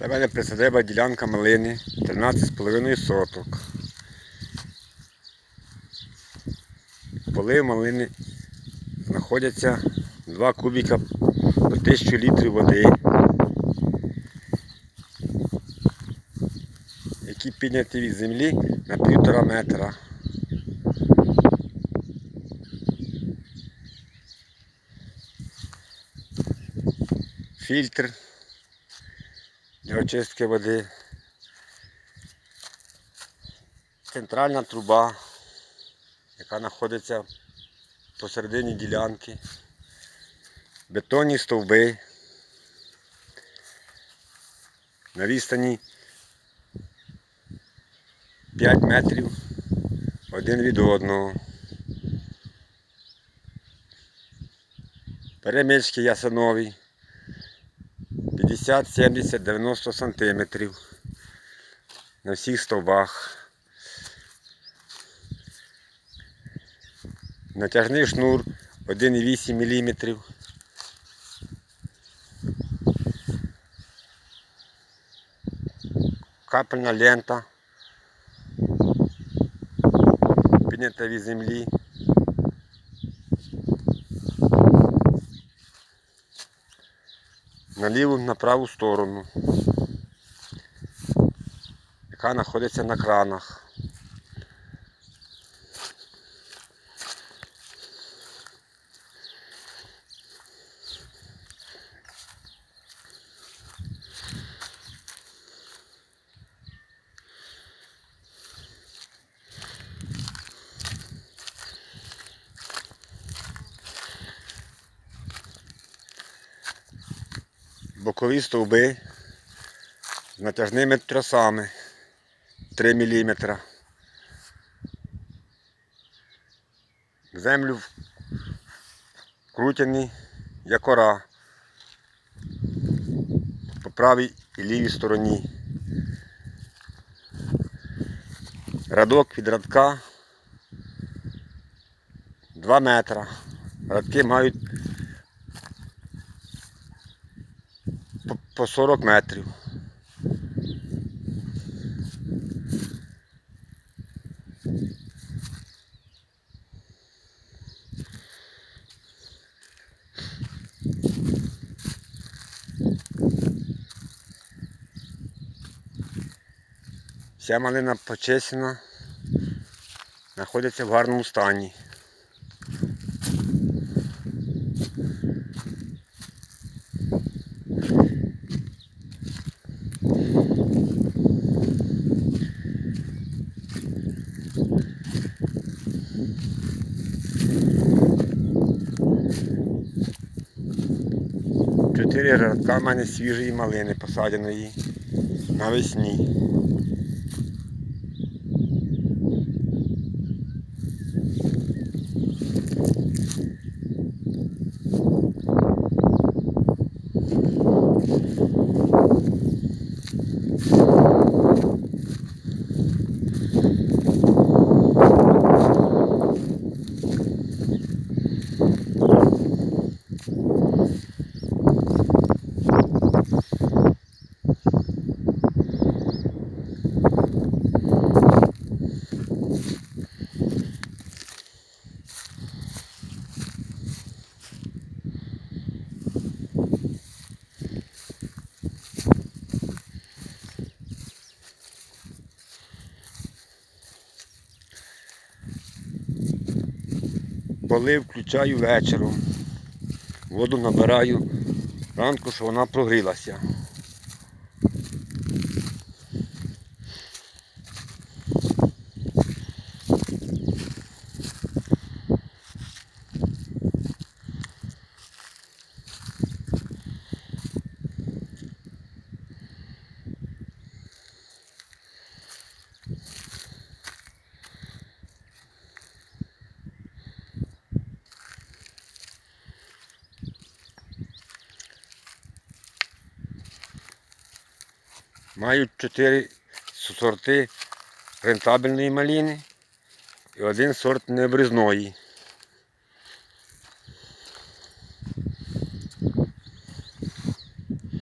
Та мене присадиба ділянка малини 13,5 соток. Поли малини знаходяться 2 кубіка по 1000 літрів води, які підняті від землі на півтора метра. Фільтр для очистки води. Центральна труба, яка знаходиться посередині ділянки. Бетонні стовби. На відстані 5 метрів один від одного. Перемички ясенові 50, 70, 90 сантиметрів на всіх стовбах. Натяжний шнур 1,8 мм. Капельна лента. Піднята від землі. На ліву, на праву сторону, яка знаходиться на кранах. Бокові стовби з натяжними тросами 3 мм. Землю вкрутяні якора по правій і лівій стороні. Радок від радка 2 метра. Радки мають по- по 40 метрів. Вся малина почесана, знаходиться в гарному стані. Чотири рядка в мене свіжої малини посадженої навесні. Поли включаю вечором. Воду набираю ранку, щоб вона прогрілася. Мають чотири сорти рентабельної маліни і один сорт необрізної.